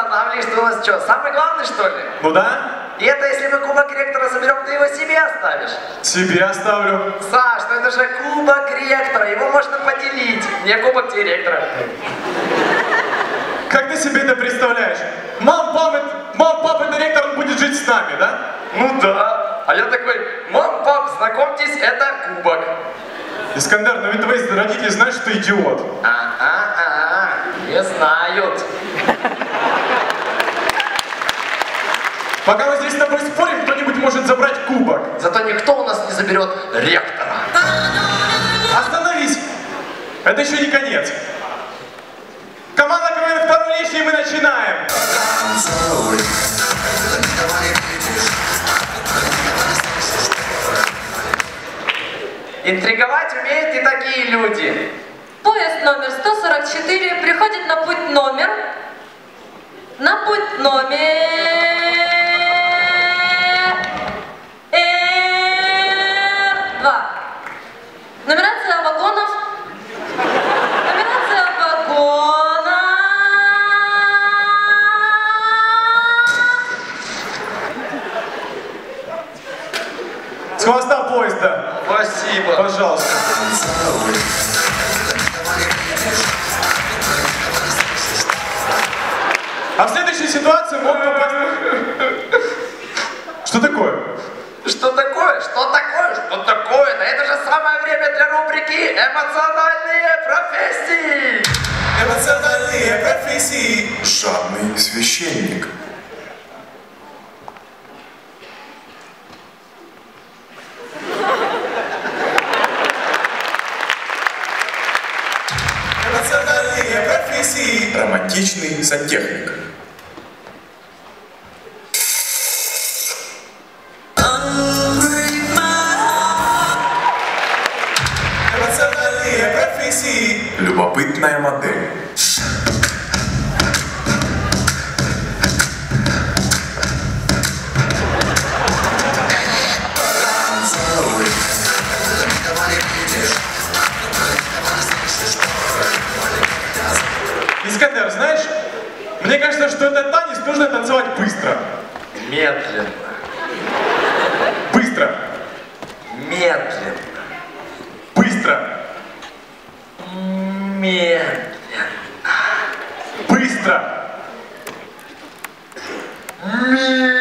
Останавливаешь? Ты у нас что, самый главный, что ли? Ну да, И это если мы кубок ректора заберем, ты его себе оставишь? себе оставлю. Саш, ну это же кубок ректора, его можно поделить. Не кубок директора. Как ты себе это представляешь? Мам, папа, мам, папа, директор, он будет жить с нами, да? Ну да. А я такой, мам, пап, знакомьтесь, это кубок. Искандер, но ведь твои родители знают, что ты идиот. А-а-а, не знают. Пока мы здесь с тобой спорим, кто-нибудь может забрать кубок. Зато никто у нас не заберет ректора. Остановись! Это еще не конец. Команда КВН второй лишний, мы начинаем. Интриговать умеют и такие люди. Поезд номер 144 приходит на путь номер. На путь номер. Хвоста поезда. Спасибо. Пожалуйста. А в следующей ситуации мог попасть... Что такое? Что такое? Что такое? Что такое? Да это же самое время для рубрики «Эмоциональные профессии». Эмоциональные профессии. Жадный священник. Эмоциональные профессии. Романтичный сантехник. Эмоциональные профессии. Любопытная модель. Искандер, знаешь, мне кажется, что этот танец нужно танцевать быстро. Медленно. Быстро. Медленно. Быстро. Медленно. Быстро. После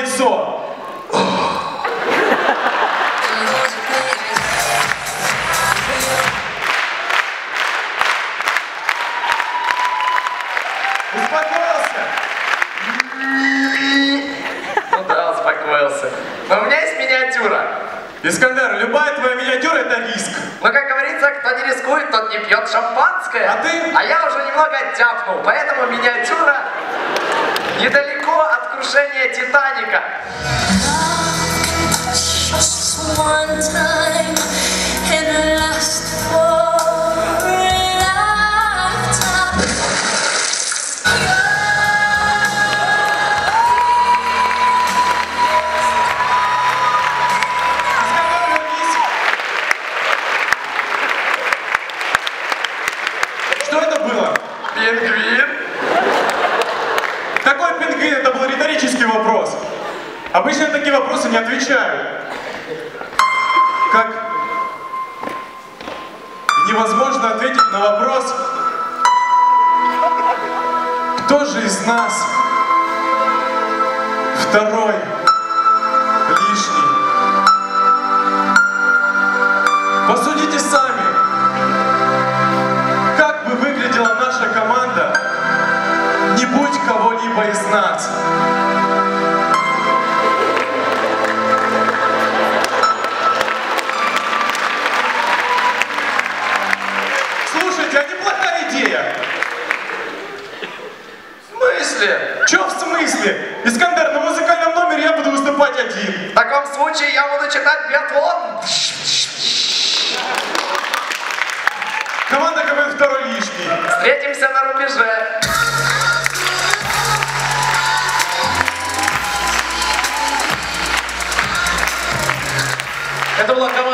яйцо. Успокоился. Ну да, успокоился. Но у меня есть миниатюра. Искандер, любая твоя миниатюра это риск. Но, как говорится, кто не рискует, тот не пьет шампанское. А ты? А я уже немного тяпнул, поэтому миниатюра недалеко от крушения Титаника. Что это было? Пингвин. Пингвин? Это был риторический вопрос. Обычно такие вопросы не отвечают. Как невозможно ответить на вопрос, кто же из нас второй из нас. Слушайте, а неплохая идея. В смысле? Чё в смысле? Искандер, на музыкальном номере я буду выступать один. В таком случае я буду читать биатлон. Это была команда Кэр, второй лишний.